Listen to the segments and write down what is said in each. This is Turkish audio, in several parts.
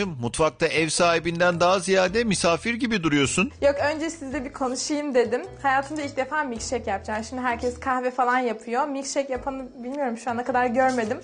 Nidacığım mutfakta ev sahibinden daha ziyade misafir gibi duruyorsun. Yok önce sizle bir konuşayım dedim. Hayatımda ilk defa milkshake yapacağım. Şimdi herkes kahve falan yapıyor. Milkshake yapanı bilmiyorum şu ana kadar görmedim.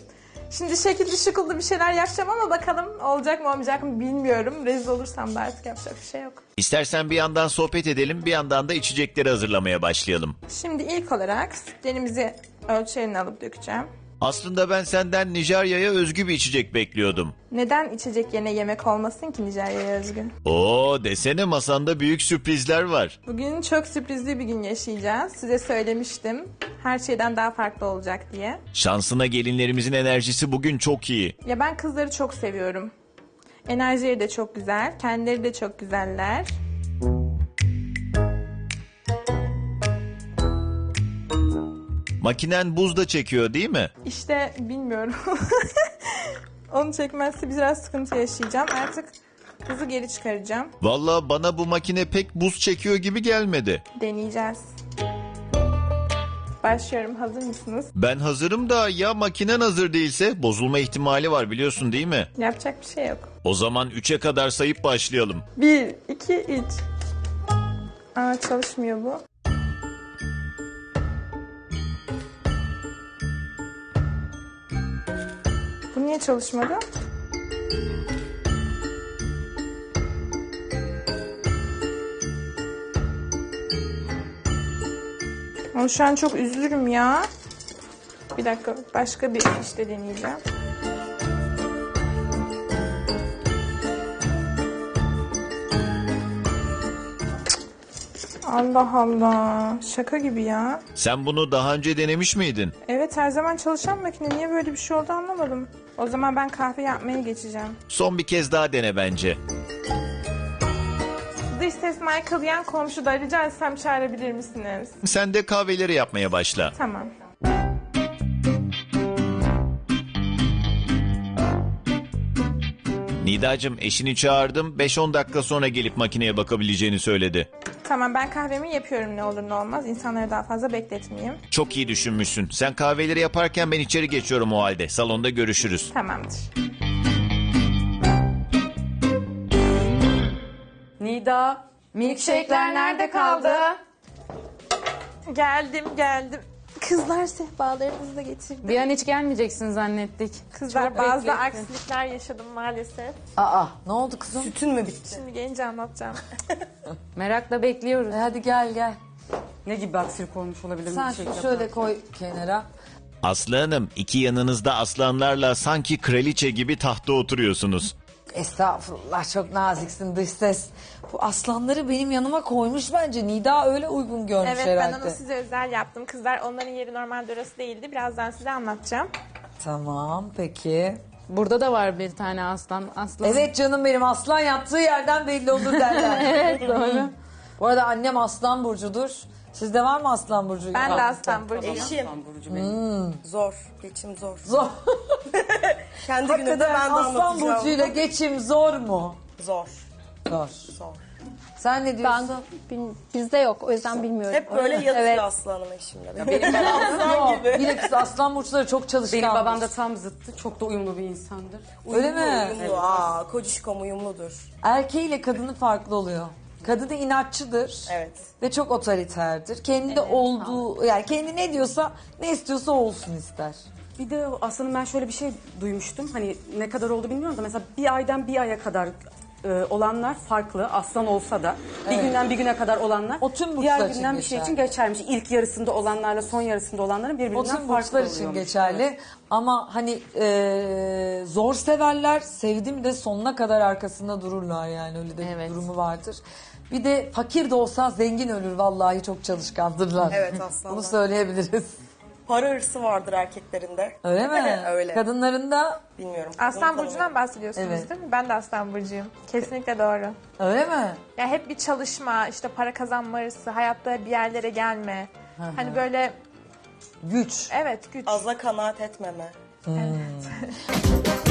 Şimdi şekilli şıkıldı bir şeyler yapacağım ama bakalım olacak mı olmayacak mı bilmiyorum. Rezil olursam da artık yapacak bir şey yok. İstersen bir yandan sohbet edelim bir yandan da içecekleri hazırlamaya başlayalım. Şimdi ilk olarak sütlerimizi ölçeğini alıp dökeceğim. Aslında ben senden Nijerya'ya özgü bir içecek bekliyordum. Neden içecek yerine yemek olmasın ki Nijerya'ya özgün? Oo desene masanda büyük sürprizler var. Bugün çok sürprizli bir gün yaşayacağız. Size söylemiştim. Her şeyden daha farklı olacak diye. Şansına gelinlerimizin enerjisi bugün çok iyi. Ya ben kızları çok seviyorum. Enerjileri de çok güzel. Kendileri de çok güzeller. Makinen buz da çekiyor değil mi? İşte bilmiyorum. Onu çekmezse biraz sıkıntı yaşayacağım. Artık buzu geri çıkaracağım. Valla bana bu makine pek buz çekiyor gibi gelmedi. Deneyeceğiz. Başlıyorum. Hazır mısınız? Ben hazırım da ya makinen hazır değilse bozulma ihtimali var biliyorsun değil mi? Yapacak bir şey yok. O zaman 3'e kadar sayıp başlayalım. 1, 2, 3. Aa çalışmıyor bu. Bu niye çalışmadı? Ama şu an çok üzülürüm ya. Bir dakika başka bir işte deneyeceğim. Allah Allah. Şaka gibi ya. Sen bunu daha önce denemiş miydin? Evet her zaman çalışan makine. Niye böyle bir şey oldu anlamadım. O zaman ben kahve yapmaya geçeceğim. Son bir kez daha dene bence. Dış ses Michael yan komşu da rica etsem çağırabilir misiniz? Sen de kahveleri yapmaya başla. Tamam. Nidacığım eşini çağırdım 5-10 dakika sonra gelip makineye bakabileceğini söyledi. Tamam ben kahvemi yapıyorum ne olur ne olmaz. İnsanları daha fazla bekletmeyeyim. Çok iyi düşünmüşsün. Sen kahveleri yaparken ben içeri geçiyorum o halde. Salonda görüşürüz. Tamamdır. Nida, milkshake'ler nerede kaldı? Geldim geldim. Kızlar sehpalarınızı da getirdim. Bir an hiç gelmeyeceksin zannettik. Kızlar Çok bazı beklettin. aksilikler yaşadım maalesef. Aa ne oldu kızım? Sütün mü bitti? Şimdi gelince anlatacağım. Merakla bekliyoruz. E, hadi gel gel. Ne gibi aksilik olmuş olabilir Sen şunu şöyle koy kenara. Aslı Hanım iki yanınızda aslanlarla sanki kraliçe gibi tahta oturuyorsunuz. Estağfurullah çok naziksin dış ses. Bu aslanları benim yanıma koymuş bence. Nida öyle uygun görmüş Evet ben herhalde. onu size özel yaptım. Kızlar onların yeri normalde orası değildi. Birazdan size anlatacağım. Tamam peki. Burada da var bir tane aslan. Aslan. Evet canım benim aslan yattığı yerden belli olur derler. Evet doğru. Bu arada annem aslan burcudur. Sizde var mı aslan burcu? Ben de aslan burcuyum. Eşim. Zor. Geçim zor. Zor. Kendi günümde Hakikaten ben de aslan anlatacağım. burcuyla geçim zor mu? Zor. Zor. Zor. Sen ne Ben diyorsun? bil- bizde yok o yüzden bilmiyorum. Hep böyle yatıyor Evet. aslanım eşimle. Benim aslan gibi. Bilakis aslan burçları çok çalışkan. Benim babam da tam zıttı. Çok da uyumlu bir insandır. Öyle mi? Uyumlu. Aa, kocişkom uyumludur. Erkeğiyle kadını farklı oluyor. Kadını inatçıdır. Evet. Ve çok otoriterdir. Kendi olduğu yani kendi ne diyorsa ne istiyorsa olsun ister. Bir de aslında ben şöyle bir şey duymuştum. Hani ne kadar oldu bilmiyorum da mesela bir aydan bir aya kadar e, olanlar farklı aslan olsa da bir günden bir güne kadar olanlar O tüm burçlar diğer için günden bir şey geçerli. için geçermiş. İlk yarısında olanlarla son yarısında olanların birbirinden tüm farklı burçlar için oluyormuş. geçerli. Ama hani e, zor severler sevdim de sonuna kadar arkasında dururlar yani öyle de bir Evet. durumu vardır. Bir de fakir de olsa zengin ölür vallahi çok çalışkandırlar. Evet, aslanlar. Bunu söyleyebiliriz. Para hırsı vardır erkeklerinde. Öyle mi? Öyle. Kadınlarında Bilmiyorum. Aslan burcundan bahsediyorsunuz Evet. değil mi? Ben de aslan burcuyum. Kesinlikle doğru. öyle mi? Ya hep bir çalışma, işte para kazanma hırsı, hayatta bir yerlere gelme. Hani böyle Güç. evet güç. Aza kanaat etmeme. Evet.